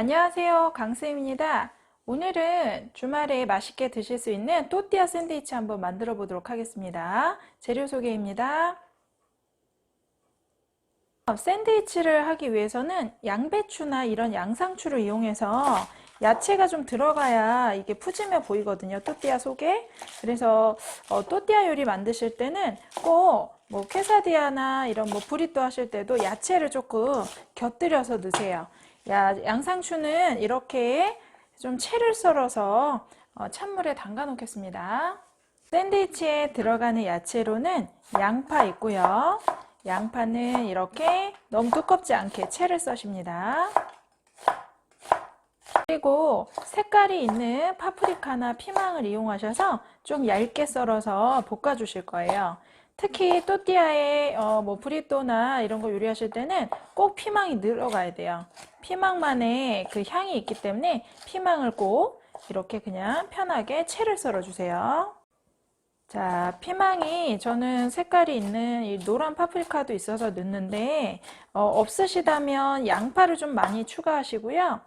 안녕하세요. 강쌤입니다. 오늘은 주말에 맛있게 드실 수 있는 또띠아 샌드위치 한번 만들어 보도록 하겠습니다. 재료 소개입니다. 샌드위치를 하기 위해서는 양배추나 이런 양상추를 이용해서 야채가 좀 들어가야 이게 푸짐해 보이거든요. 또띠아 속에. 그래서 어, 또띠아 요리 만드실 때는 꼭뭐 퀘사디아나 이런 뭐 브리또 하실 때도 야채를 조금 곁들여서 넣으세요. 야, 양상추는 이렇게 좀 채를 썰어서 어, 찬물에 담가 놓겠습니다. 샌드위치에 들어가는 야채로는 양파 있고요. 양파는 이렇게 너무 두껍지 않게 채를 써십니다. 그리고 색깔이 있는 파프리카나 피망을 이용하셔서 좀 얇게 썰어서 볶아 주실 거예요. 특히 또띠아에 어, 뭐 브리또나 이런 거 요리하실 때는 꼭 피망이 들어가야 돼요. 피망만의 그 향이 있기 때문에 피망을 꼭 이렇게 그냥 편하게 채를 썰어 주세요. 자, 피망이 저는 색깔이 있는 이 노란 파프리카도 있어서 넣는데 어, 없으시다면 양파를 좀 많이 추가하시고요.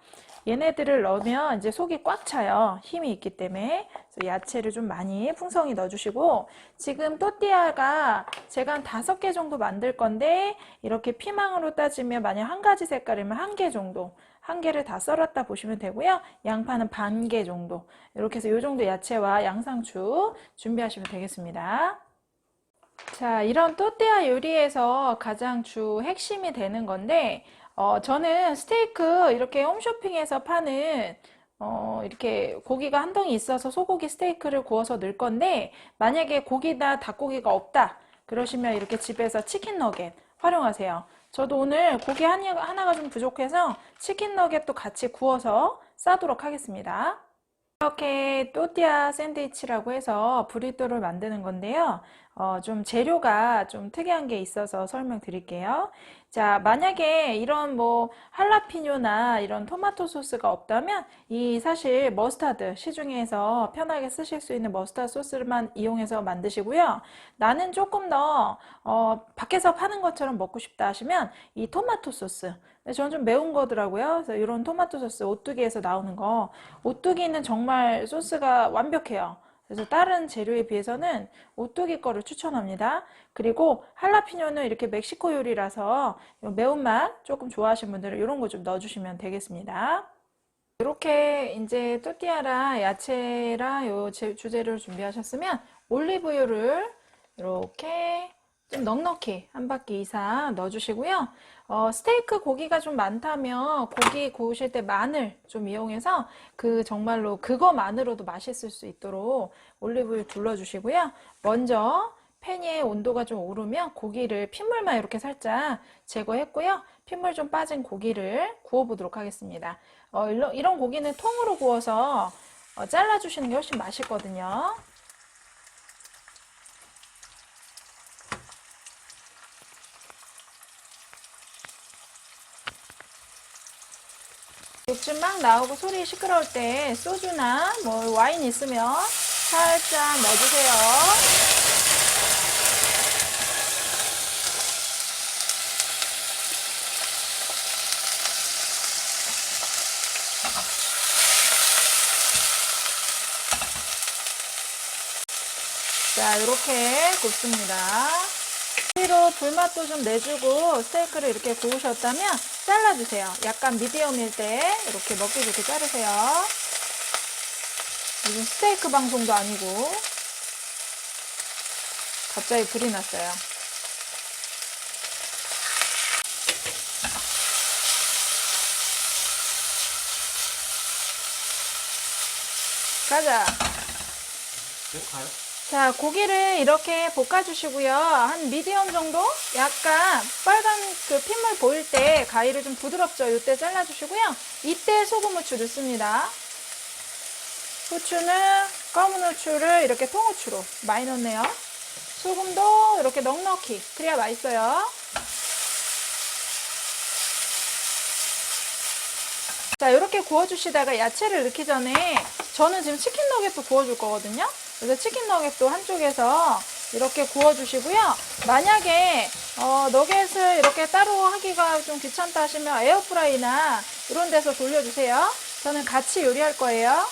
얘네들을 넣으면 이제 속이 꽉 차요. 힘이 있기 때문에. 야채를 좀 많이 풍성히 넣어주시고, 지금 또띠아가 제가 한 다섯 개 정도 만들 건데, 이렇게 피망으로 따지면 만약 한 가지 색깔이면 한 개 정도, 한 개를 다 썰었다 보시면 되고요. 양파는 반 개 정도. 이렇게 해서 이 정도 야채와 양상추 준비하시면 되겠습니다. 자, 이런 또띠아 요리에서 가장 주 핵심이 되는 건데, 어, 저는 스테이크 이렇게 홈쇼핑에서 파는 어, 이렇게 고기가 한 덩이 있어서 소고기 스테이크를 구워서 넣을 건데 만약에 고기나 닭고기가 없다 그러시면 이렇게 집에서 치킨 너겟 활용하세요. 저도 오늘 고기 하나가 좀 부족해서 치킨 너겟도 같이 구워서 싸도록 하겠습니다. 이렇게 또띠아 샌드위치라고 해서 브리또를 만드는 건데요. 어, 좀 재료가 좀 특이한 게 있어서 설명드릴게요. 자, 만약에 이런 뭐 할라피뇨나 이런 토마토 소스가 없다면 이 사실 머스타드 시중에서 편하게 쓰실 수 있는 머스타드 소스만 이용해서 만드시고요. 나는 조금 더 어, 밖에서 파는 것처럼 먹고 싶다 하시면 이 토마토 소스. 저는 좀 매운 거더라고요. 그래서 이런 토마토 소스 오뚜기에서 나오는 거. 오뚜기는 정말 소스가 완벽해요. 그래서 다른 재료에 비해서는 오뚜기 거를 추천합니다. 그리고 할라피뇨는 이렇게 멕시코 요리라서 매운맛 조금 좋아하시는 분들은 이런 거 좀 넣어주시면 되겠습니다. 이렇게 이제 또띠아랑 야채랑 요 주재료를 준비하셨으면 올리브유를 이렇게 좀 넉넉히 한 바퀴 이상 넣어주시고요. 어, 스테이크 고기가 좀 많다면 고기 구우실 때 마늘 좀 이용해서 그 정말로 그거만으로도 맛있을 수 있도록 올리브유 둘러주시고요. 먼저 팬의 온도가 좀 오르면 고기를 핏물만 이렇게 살짝 제거했고요. 핏물 좀 빠진 고기를 구워보도록 하겠습니다. 어, 이런 고기는 통으로 구워서 어, 잘라주시는 게 훨씬 맛있거든요. 육즙 막 나오고 소리 시끄러울 때 소주나 뭐 와인 있으면 살짝 넣어주세요. 자, 이렇게 굽습니다. 뒤로 불맛도 좀 내주고 스테이크를 이렇게 구우셨다면 잘라주세요. 약간 미디엄일 때 이렇게 먹기 좋게 자르세요. 이건 스테이크 방송도 아니고 갑자기 불이 났어요. 가자. 네, 가요? 자, 고기를 이렇게 볶아주시고요. 한 미디엄 정도? 약간 빨간 그 핏물 보일 때 가위를 좀 부드럽죠? 이때 잘라주시고요. 이때 소금 후추 넣습니다. 후추는 검은 후추를 이렇게 통후추로 많이 넣네요. 소금도 이렇게 넉넉히 그래야 맛있어요. 자, 이렇게 구워주시다가 야채를 넣기 전에 저는 지금 치킨 너겟도 구워줄 거거든요. 그래서 치킨 너겟도 한쪽에서 이렇게 구워주시고요. 만약에 어, 너겟을 이렇게 따로 하기가 좀 귀찮다 하시면 에어프라이나 이런 데서 돌려주세요. 저는 같이 요리할 거예요.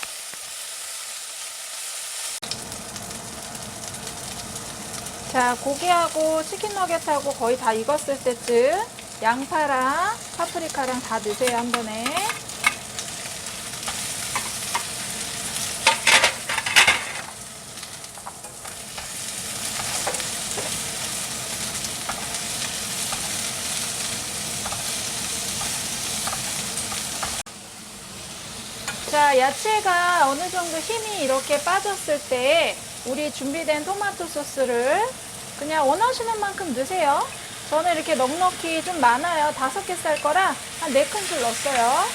자, 고기하고 치킨 너겟하고 거의 다 익었을 때쯤 양파랑 파프리카랑 다 넣으세요, 한 번에. 자, 야채가 어느 정도 힘이 이렇게 빠졌을 때 우리 준비된 토마토 소스를 그냥 원하시는 만큼 넣으세요. 저는 이렇게 넉넉히 좀 많아요. 다섯 개 쌀 거라 한 네 큰술 넣었어요.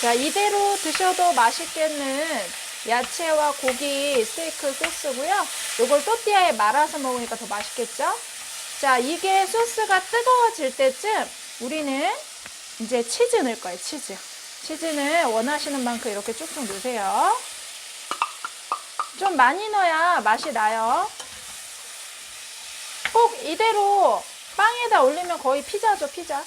자, 이대로 드셔도 맛있겠는 야채와 고기 스테이크 소스고요. 이걸 또띠아에 말아서 먹으니까 더 맛있겠죠? 자, 이게 소스가 뜨거워질 때쯤 우리는 이제 치즈 넣을 거예요, 치즈. 치즈는 원하시는 만큼 이렇게 쭉쭉 넣으세요. 좀 많이 넣어야 맛이 나요. 꼭 이대로 빵에다 올리면 거의 피자죠, 피자.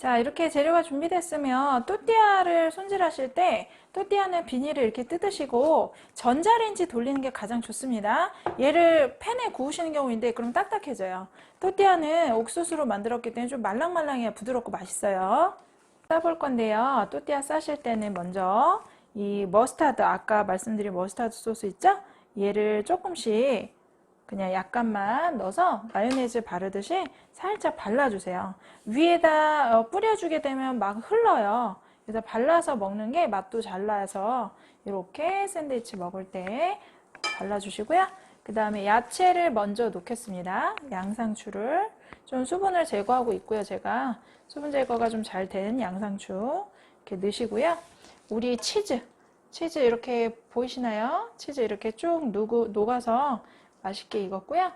자, 이렇게 재료가 준비됐으면 또띠아를 손질하실 때 또띠아는 비닐을 이렇게 뜯으시고 전자레인지 돌리는 게 가장 좋습니다. 얘를 팬에 구우시는 경우인데 그럼 딱딱해져요. 또띠아는 옥수수로 만들었기 때문에 좀 말랑말랑해야 부드럽고 맛있어요. 싸볼 건데요. 또띠아 싸실 때는 먼저 이 머스타드 아까 말씀드린 머스타드 소스 있죠? 얘를 조금씩 그냥 약간만 넣어서 마요네즈 바르듯이 살짝 발라주세요. 위에다 어, 뿌려주게 되면 막 흘러요. 그래서 발라서 먹는 게 맛도 잘 나서 이렇게 샌드위치 먹을 때 발라주시고요. 그 다음에 야채를 먼저 넣겠습니다. 양상추를 좀 수분을 제거하고 있고요. 제가 수분 제거가 좀 잘 된 양상추 이렇게 넣으시고요. 우리 치즈, 치즈 이렇게 보이시나요? 치즈 이렇게 쭉 녹, 녹아서 맛있게 익었고요.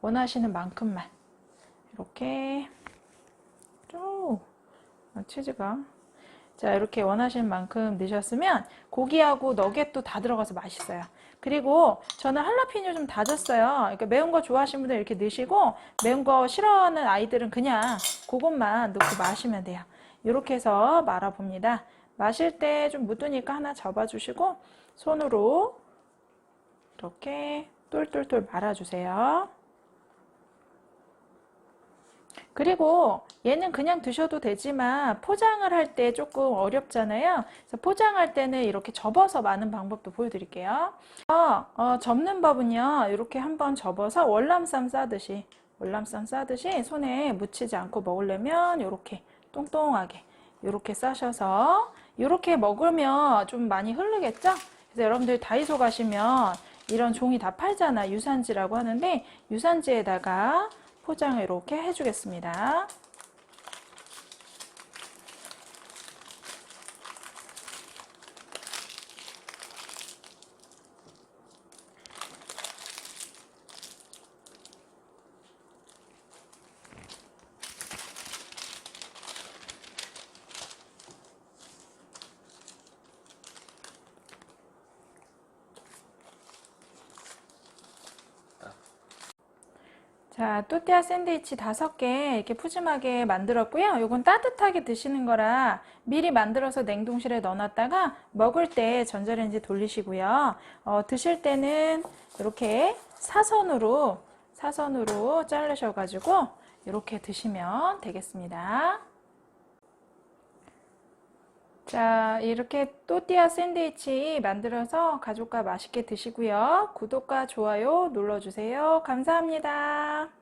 원하시는 만큼만 이렇게 쭉 아, 치즈가 자 이렇게 원하시는 만큼 넣으셨으면 고기하고 너겟도 다 들어가서 맛있어요. 그리고 저는 할라피뇨 좀 다졌어요. 그러니까 매운 거 좋아하시는 분들 이렇게 넣으시고 매운 거 싫어하는 아이들은 그냥 그것만 넣고 마시면 돼요. 이렇게 해서 말아 봅니다. 마실 때 좀 묻으니까 하나 접어 주시고 손으로 이렇게 똘똘똘 말아주세요. 그리고 얘는 그냥 드셔도 되지만 포장을 할 때 조금 어렵잖아요. 그래서 포장할 때는 이렇게 접어서 마는 방법도 보여드릴게요. 어, 어, 접는 법은요. 이렇게 한번 접어서 월남쌈 싸듯이 월남쌈 싸듯이 손에 묻히지 않고 먹으려면 이렇게 똥똥하게 이렇게 싸셔서 이렇게 먹으면 좀 많이 흐르겠죠? 그래서 여러분들 다이소 가시면 이런 종이 다 팔잖아. 유산지라고 하는데 유산지에다가 포장을 이렇게 해주겠습니다. 자, 또띠아 샌드위치 다섯 개 이렇게 푸짐하게 만들었고요. 요건 따뜻하게 드시는 거라 미리 만들어서 냉동실에 넣어놨다가 먹을 때 전자레인지 돌리시고요. 어, 드실 때는 이렇게 사선으로 사선으로 자르셔가지고 이렇게 드시면 되겠습니다. 자, 이렇게 또띠아 샌드위치 만들어서 가족과 맛있게 드시고요. 구독과 좋아요 눌러주세요. 감사합니다.